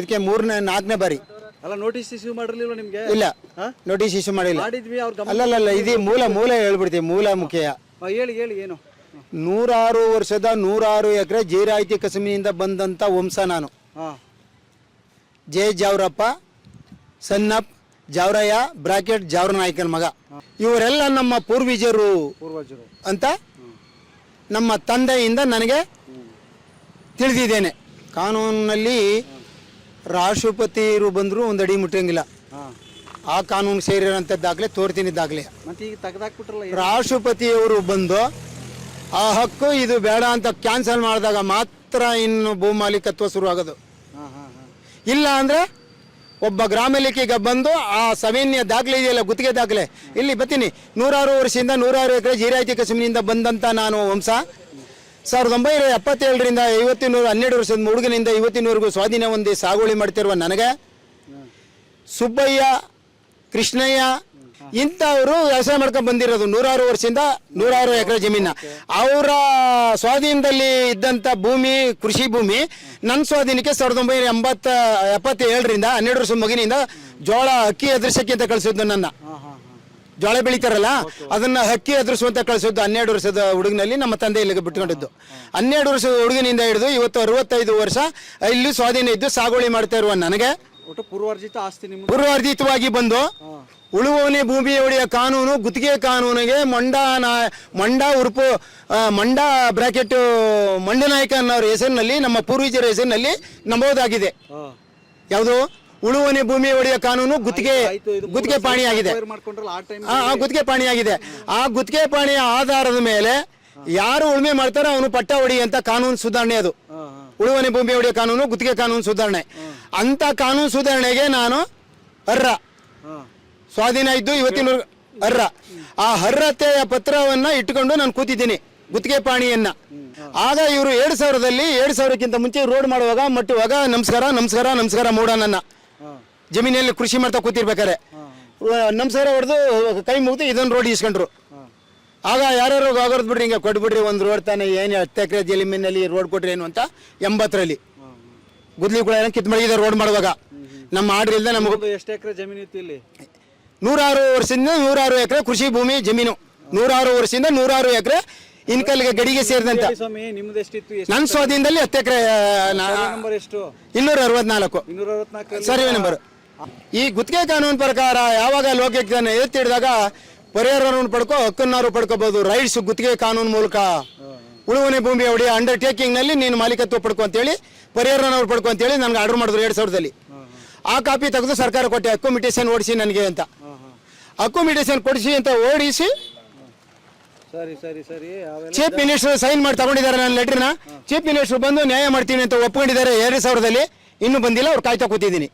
ಇದಕ್ಕೆ ಮೂರನೇ ನಾಲ್ಕನೇ ಬಾರಿ. ಅಲ್ಲ ನೋಟಿಸ್ ಇಶ್ಯೂ ಮಾಡಿರ್ಲಿಲ್ವ ನಿಮ್ಗೆ? ಇಲ್ಲ. ನೋಟಿಸ್ ಇಶ್ಯೂ ಮಾಡಿಲ್ಲ. ಮಾಡಿದ್ವಿ ಅವ್ರ ಗಮನ ಅಲ್ಲಲ್ಲ ಇದು ಮೂಲ ಮೂಲ ಹೇಳ್ಬಿಡ್ತೀವಿ ಮೂಲ ಮುಖ್ಯ. ಹಾ, ಹೇಳಿ ಹೇಳಿ ಏನು? ನೂರಾರು ವರ್ಷದ ನೂರಾರು ಎಕರೆ ಜೀರಾಯಿತಿ ಕಸಮಿನಿಂದ ಬಂದಂತ ವಂಶ ನಾನು. ಹಾ. ಜೆ ಜಾವ್ರಪ್ಪ ಸನ್ನಪ್ ಜಾವ್ರಯ್ಯ ಬ್ರಾಕೆಟ್ ಜಾವ್ರ ನಾಯ್ಕನ ಮಗ. ಇವರೆಲ್ಲ ನಮ್ಮ ಪೂರ್ವಜರು ಪೂರ್ವಜರು. ಅಂತ ನಮ್ಮ ತಂದೆಯಿಂದ ನನಗೆ ತಿಳಿದಿದ್ದೇನೆ. ಕಾನೂನಿನಲ್ಲಿ ರಾಷ್ಟ್ರಪತಿಯರು ಬಂದರೂ ಒಂದು ಅಡಿ ಮುಟ್ಟಂಗಿಲ್ಲ. ಆ ಕಾನೂನು ಸೇರಿರೋಂಥ ದಾಖಲೆ ತೋರ್ತೀನಿ ದಾಖಲೆ ಮತ್ತೆ ಈಗ ತೆಗ್ದಾಕ್ಬಿಟ್ರಲ್ಲ? ರಾಷ್ಟ್ರಪತಿಯವರು ಬಂದು ಆ ಹಕ್ಕು ಇದು ಬೇಡ ಅಂತ ಕ್ಯಾನ್ಸಲ್ ಮಾಡಿದಾಗ ಮಾತ್ರ ಇನ್ನು ಭೂ ಮಾಲೀಕತ್ವ ಶುರು ಆಗೋದು ಹಾ ಹಾ. ಇಲ್ಲ ಅಂದರೆ ಒಬ್ಬ ಗ್ರಾಮಲೇಖಿಗ ಬಂದು ಆ ಸವಿನ್ಯ ದಾಖಲೆ ಇದೆಯಲ್ಲ ಗುತ್ತಿಗೆ ದಾಖಲೆ. ಇಲ್ಲಿ ಬತ್ತೀನಿ ನೂರಾರು ವರ್ಷದಿಂದ ನೂರಾರು ಎಕರೆ ಜೀರಾಯಿತಿ ಕಸುಮಿನಿಂದ ಬಂದಂಥ ನಾನು ವಂಶ. ಸಾವಿರದ ಒಂಬೈನೂರ ಎಪ್ಪತ್ತೇಳರಿಂದ ಐವತ್ತಿನೂರು ಹನ್ನೆರಡು ವರ್ಷದ ಹುಡುಗನಿಂದ ಇವತ್ತಿನವರೆಗೂ ಸ್ವಾಧೀನ ಹೊಂದಿ ಸಾಗುವಳಿ ಮಾಡ್ತಿರುವ ನನಗೆ, ಸುಬ್ಬಯ್ಯ, ಕೃಷ್ಣಯ್ಯ, ಇಂಥವರು ವ್ಯವಸಾಯ ಮಾಡ್ಕೊಂಡು ಬಂದಿರೋದು ನೂರಾರು ವರ್ಷದಿಂದ ನೂರಾರು ಎಕರೆ ಜಮೀನ. ಅವರ ಸ್ವಾಧೀನದಲ್ಲಿ ಇದ್ದಂಥ ಭೂಮಿ, ಕೃಷಿ ಭೂಮಿ ನನ್ನ ಸ್ವಾಧೀನಕ್ಕೆ ಸಾವಿರದ ಒಂಬೈನೂರ ಎಂಬತ್ತ, ಎಪ್ಪತ್ತೇಳರಿಂದ, ಹನ್ನೆರಡು ವರ್ಷದ ಮಗಿನಿಂದ ಜೋಳ ಅಕ್ಕಿ ಎದುರಿಸಕ್ಕೆ ಅಂತ ಕಳಿಸಿದ್ದು ನನ್ನ. ಜೋಳ ಬೆಳಿತಾರಲ್ಲ ಅದನ್ನ ಹಕ್ಕಿ ಎದುರಿಸುವಂತ ಕಳಿಸಿದ್ದು ಹನ್ನೆರಡು ವರ್ಷದ ಹುಡುಗನಲ್ಲಿ ನಮ್ಮ ತಂದೆ ಇಲ್ಲಿಗೆ ಬಿಟ್ಕೊಂಡಿದ್ದು. ಹನ್ನೆರಡು ವರ್ಷದ ಹುಡುಗನಿಂದ ಹಿಡಿದು ಇವತ್ತು ಅರವತ್ತೈದು ವರ್ಷ ಇಲ್ಲಿ ಸ್ವಾಧೀನ ಇದ್ದು ಸಾಗುವಳಿ ಮಾಡ್ತಾ ಇರುವ ನನಗೆ. ಪೂರ್ವಾರ್ಜಿತ ಆಸ್ತಿ ಪೂರ್ವಾರ್ಜಿತವಾಗಿ ಬಂದು ಉಳುವವನೇ ಭೂಮಿ ಒಡೆಯ ಕಾನೂನು ಗುತ್ತಿಗೆ ಕಾನೂನಿಗೆ ಮಂಡ ನಾ ಮಂಡ ಉರುಪು ಮಂಡ ಬ್ರಾಕೆಟ್ ಮಂಡನಾಯಕ ಅನ್ನೋರ ಹೆಸರಿನಲ್ಲಿ ನಮ್ಮ ಪೂರ್ವಜರ ಹೆಸರಿನಲ್ಲಿ ನಮೂದಾಗಿದೆ. ಹಾ. ಯಾವುದು? ಉಳುವವನೇ ಭೂಮಿ ಒಡೆಯ ಕಾನೂನು ಗುತ್ತಿಗೆ ಗುತ್ತಿಗೆ ಪಾಣಿಯಾಗಿದೆ. ಆ ಗುತ್ತಿಗೆ ಪಾಣಿಯಾಗಿದೆ. ಆ ಗುತ್ತಿಗೆ ಪಾಣಿಯ ಆಧಾರದ ಮೇಲೆ ಯಾರು ಉಳುಮೆ ಮಾಡ್ತಾರೋ ಅವನು ಪಟ್ಟ ಹೊಡಿ ಅಂತ ಕಾನೂನು ಸುಧಾರಣೆ ಅದು. ಉಳುವನೆ ಭೂಮಿ ಒಡೆಯ ಕಾನೂನು ಗುತ್ತಿಗೆ ಕಾನೂನು ಸುಧಾರಣೆ. ಅಂತ ಕಾನೂನು ಸುಧಾರಣೆಗೆ ನಾನು ಅರ್ಹ ಹಾ. ಸ್ವಾಧೀನ ಇದ್ದು ಇವತ್ತಿನ ಅರ್ಹ ಆ ಅರ್ಹತೆಯ ಪತ್ರವನ್ನ ಇಟ್ಟುಕೊಂಡು ನಾನು ಕೂತಿದ್ದೀನಿ ಗುತ್ತಿಗೆ ಪಾಣಿಯನ್ನ. ಆಗ ಇವರು ಎರಡು ಸಾವಿರದಲ್ಲಿ ಎರಡು ಸಾವಿರಕ್ಕಿಂತ ಮುಂಚೆ ರೋಡ್ ಮಾಡುವಾಗ ಮಟ್ಟುವಾಗ ನಮಸ್ಕಾರ ನಮಸ್ಕಾರ ನಮಸ್ಕಾರ ಮೂಡನನ್ನ ಹಾ ಜಮೀನಲ್ಲಿ ಕೃಷಿ ಮಾಡ್ತಾ ಕೂತಿರ್ಬೇಕಾರೆ ನಮಸ್ಕಾರ ಹೊಡೆದು ಕೈ ಮುಗಿದು ಇದೊಂದು ರೋಡ್ ಇಸ್ಕೊಂಡ್ರು ಆಗ ಯಾರ್ಯಾರು ಆಗೋದ್ ಬಿಡ್ರಿ ಹಿಂಗೆ ಕೊಟ್ಬಿಡ್ರಿ ಒಂದು ರೋಡ್ ತಾನೆ ಏನು ಹತ್ತು ಎಕರೆ ಜಮೀನಲ್ಲಿ ರೋಡ್ ಕೊಟ್ರಿ ಏನು ಅಂತ ಎಂಬತ್ತರಲ್ಲಿ. ಗುದ್ಲಿ ಕೂಡ ಕಿತ್ ಮಾಡಿದ ರೋಡ್ ಮಾಡುವಾಗ. ನಮ್ಮ ಆರ್ಡರ್ ಇಲ್ಲದೆ ನಮಗೆ ಎಷ್ಟು ಎಕರೆ ಜಮೀನು ಇತ್ತು ಇಲ್ಲಿ? ನೂರಾರು ವರ್ಷದಿಂದ ನೂರಾರು ಎಕರೆ ಕೃಷಿ ಭೂಮಿ ಜಮೀನು. ನೂರಾರು ವರ್ಷದಿಂದ ನೂರಾರು ಎಕರೆ ಇನ್ಕಲ್ಗೆ ಗಡಿಗೆ ಸೇರಿದಂತ. ನನ್ನ ಸ್ವಾಧೀನದಲ್ಲಿ ಹತ್ತು ಎಕರೆ ಇನ್ನೂರ ಅರವತ್ನಾಲ್ಕು ಸರ್ವೆ ನಂಬರ್. ಈ ಗುತ್ತಿಗೆ ಕಾನೂನು ಪ್ರಕಾರ ಯಾವಾಗ ಲೋಕಕ್ಕೆ ಎತ್ತಿ ಹಿಡಿದಾಗ ಪರಿಹಾರವನ್ನು ಪಡ್ಕೋ ಹಕ್ಕನ್ನಾರು ಪಡ್ಕೋಬಹುದು ರೈಟ್ಸ್ ಗುತ್ತಿಗೆ ಕಾನೂನು ಮೂಲಕ. ಉಳುವನೆ ಭೂಮಿ ಹೊಡಿ ಅಂಡರ್ಟೇಕಿಂಗ್ನಲ್ಲಿ ನೀನು ಮಾಲೀಕತ್ವ ಪಡ್ಕೊ ಅಂತೇಳಿ ಪರಿಹಾರನವ್ರು ಪಡ್ಕೊ ಅಂತೇಳಿ ನನಗೆ ಆರ್ಡರ್ ಮಾಡಿದ್ರು ಎರಡು ಸಾವಿರದಲ್ಲಿ. ಆ ಕಾಪಿ ತೆಗೆದು ಸರ್ಕಾರ ಕೊಟ್ಟೆ ಅಕೊಮಿಟೇಷನ್ ಓಡಿಸಿ ನನಗೆ ಅಂತ. ಹಾ ಹಾ ಅಕೊಮಿಟೇಷನ್ ಕೊಡಿಸಿ ಅಂತ ಓಡಿಸಿ ಸರಿ ಸರಿ ಚೀಫ್ ಮಿನಿಸ್ಟರ್ ಸೈನ್ ಮಾಡಿ ತಗೊಂಡಿದ್ದಾರೆ ನನ್ನ ಲೆಟರ್ನ ಚೀಫ್ ಮಿನಿಸ್ಟರ್ ಬಂದು ನ್ಯಾಯ ಮಾಡ್ತೀನಿ ಅಂತ ಒಪ್ಕೊಂಡಿದ್ದಾರೆ ಎರಡು ಸಾವಿರದಲ್ಲಿ. ಇನ್ನೂ ಬಂದಿಲ್ಲ ಅವ್ರು ಕಾಯ್ತಾ ಕೂತಿದ್ದೀನಿ.